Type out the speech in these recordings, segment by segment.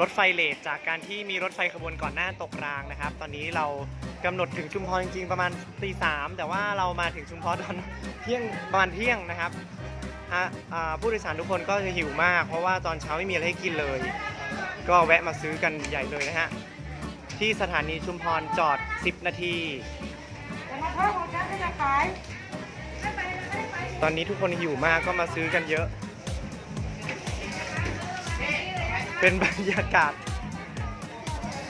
รถไฟเลทจากการที่มีรถไฟขบวนก่อนหน้าตกรางนะครับ ตอนนี้เรากำหนดถึงชุมพรจริงๆประมาณตีสามแต่ว่าเรามาถึงชุมพรตอนเที่ยงประมาณเที่ยงนะครับฮะอ่าผู้โดยสารทุกคนก็จะหิวมาก เพราะว่าตอนเช้าไม่มีอะไรให้กินเลย ก็แวะมาซื้อกันใหญ่เลยนะฮะที่สถานีชุมพรจอด 10 นาทีแต่มาเพิ่มของฉันก็จะขายตอนนี้ทุกคนหิวมากก็มาซื้อกันเยอะ เป็นบรรยากาศ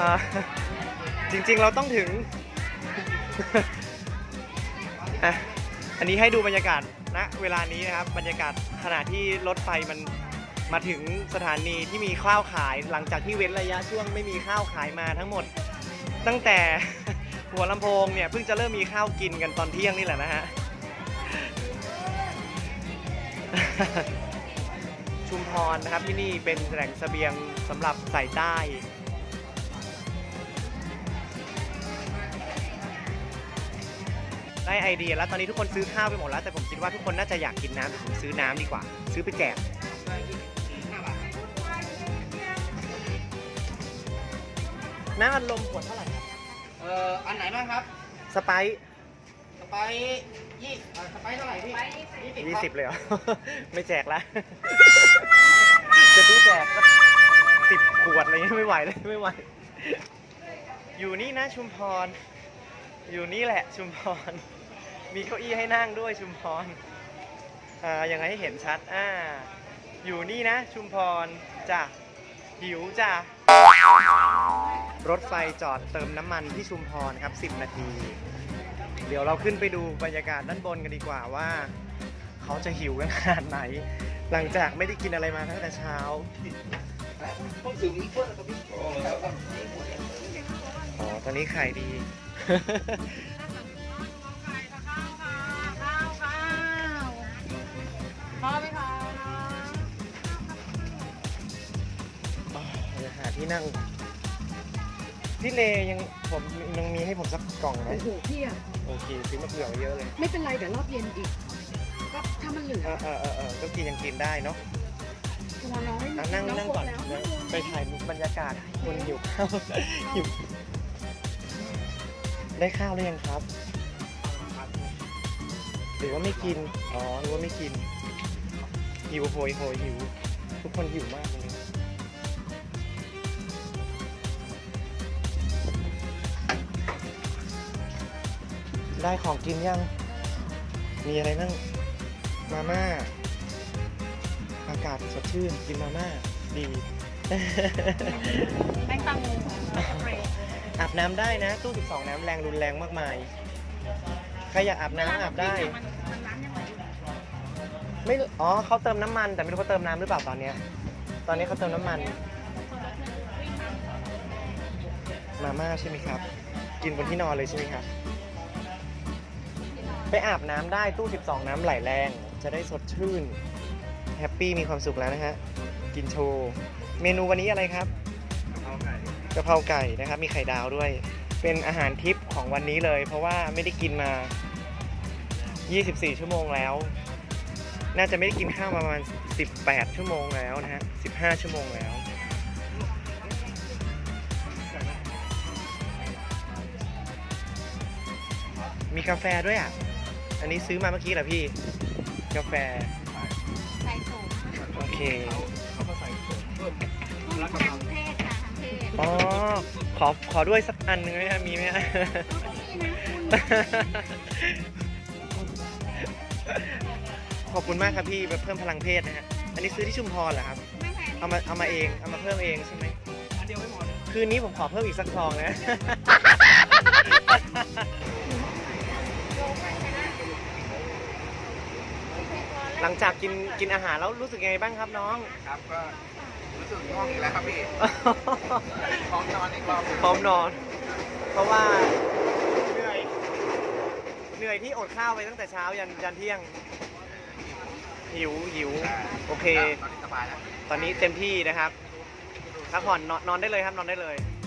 อ่าจริงๆเราต้องถึง อันนี้ให้ดูบรรยากาศณเวลานี้นะครับ บรรยากาศขณะที่รถไฟมันมาถึงสถานีที่มีข้าวขาย หลังจากที่เว้นระยะช่วงไม่มีข้าวขายมาทั้งหมด ตั้งแต่หัวลำโพงเนี่ยเพิ่งจะเริ่มมีข้าวกินกันตอนเที่ยงนี่แหละนะฮะ ชุมพรนะครับที่นี่เป็นแหล่งเสบียงสำหรับใส่ใต้ได้ไอเดียแล้วตอนนี้ทุกคนซื้อข้าวไปหมดแล้วแต่ผมคิดว่าทุกคนน่าจะอยากกินน้ำแต่ผมซื้อน้ำดีกว่า ซื้อไปแจกน้ำอัดลมขวดเท่าไหร่ครับเอ่ออันไหนบ้างครับ สไปซ์ส ไปซ์ยี่เอ่อสไปซ์เท่าไหร่พี่ยี่สิบยี่ครับสิบเลยเหรอ ไม่แจกละ จะซื้อแจกสักสิบขวดอะไรเงี้ยไม่ไหวเลยไม่ไหว อยู่นี่นะชุมพร อยู่นี่แหละชุมพร มีเก้าอี้ให้นั่งด้วยชุมพร อ่ายังไงให้เห็นชัด อ่า อยู่นี่นะชุมพรจ้ะหิวจ้ะ รถไฟจอดเติมน้ำมันที่ชุมพรครับ 10 นาที เดี๋ยวเราขึ้นไปดูบรรยากาศด้านบนกันดีกว่าว่า เขาจะหิวกันขนาดไหน หลังจากไม่ได้กินอะไรมาตั้งแต่เช้าผมถึงมีเพื่อนกับพี่อ๋อ ตอนนี้ขายดีข้าวข้าวพอไหมคะเดี๋ยวหาที่นั่ง พี่เลยังผมยังมีให้ผมสักกล่องไหมโอ้โหพี่อะโอเคซื้อมาเผื่อไว้เยอะเลยไม่เป็นไรเดี๋ยวรอบเย็นอีก ก็ถ้ามันเหลือเออเออเออเออก็กินยังกินได้เนาะตัวน้อยอะนั่งนั่งก่อนแล้วเดี๋ยวไปถ่ายบรรยากาศคนหิวข้าวหิวได้ข้าวหรือยังครับ หรือว่าไม่กิน อ๋อหรือว่าไม่กิน หิวโหยโหยหิว ทุกคนหิวมากเลย ได้ของกินยัง มีอะไรบ้างมาม่า อากาศสดชื่น กินมาม่า ดี แป้งตังอาบน้ำได้นะ ตู้ 12 น้ำแรงรุนแรงมากมาย ใครอยากอาบน้ำอาบได้มันร้านยังไงไม่รู้อ๋อเขาเติมน้ำมัน แต่ไม่รู้เขาเติมน้ำหรือเปล่าตอนเนี้ย ตอนนี้เขาเติมน้ำมัน มาม่าใช่ไหมครับ กินบนที่นอนเลยใช่ไหมครับ ไปอาบน้ำได้ตู้ 12 น้ำไหลแรง จะได้สดชื่น แฮปปี้มีความสุขแล้วนะฮะ กินโชว์ เมนูวันนี้อะไรครับกะเพราไก่นะครับ มีไข่ดาวด้วย เป็นอาหารทิปของวันนี้เลย เพราะว่าไม่ได้กินมา 24 ชั่วโมงแล้ว น่าจะไม่ได้กินข้าวมาประมาณ 18 ชั่วโมงแล้วนะฮะ 15 ชั่วโมงแล้วมีกาแฟด้วยอะ อันนี้ซื้อมาเมื่อกี้เหรอพี่ กาแฟ ใส่ถุงโอเคทางเพศค่ะทางเพศอ๋อ ขอ ขอด้วยสักอันหนึงไหมฮะมีไหมฮะขอบคุณมากครับพี่แบบเพิ่มพลังเพศนะฮะ อันนี้ซื้อที่ชุมพรเหรอครับ ไม่แพงเอามา เอามาเอง เอามาเพิ่มเองใช่ไหม อันเดียวไม่หมดคืนนี้ผมขอเพิ่มอีกสักซองนะ ลังจากกินกินอาหารแล้วรู้สึกยังไงบ้างครับน้อง ครับก็รู้สึกง่วงอีกแล้วครับพี่ พร้อมนอนอีกรอบหนึ่งพร้อมนอน เพราะว่าเหนื่อยเหนื่อยที่อดข้าวไปตั้งแต่เช้ายันยันเที่ยง หิวหิวโอเค ตอนนี้สบายแล้ว ตอนนี้เต็มที่นะครับพักผ่อนนอนนอนได้เลยครับนอนได้เลยค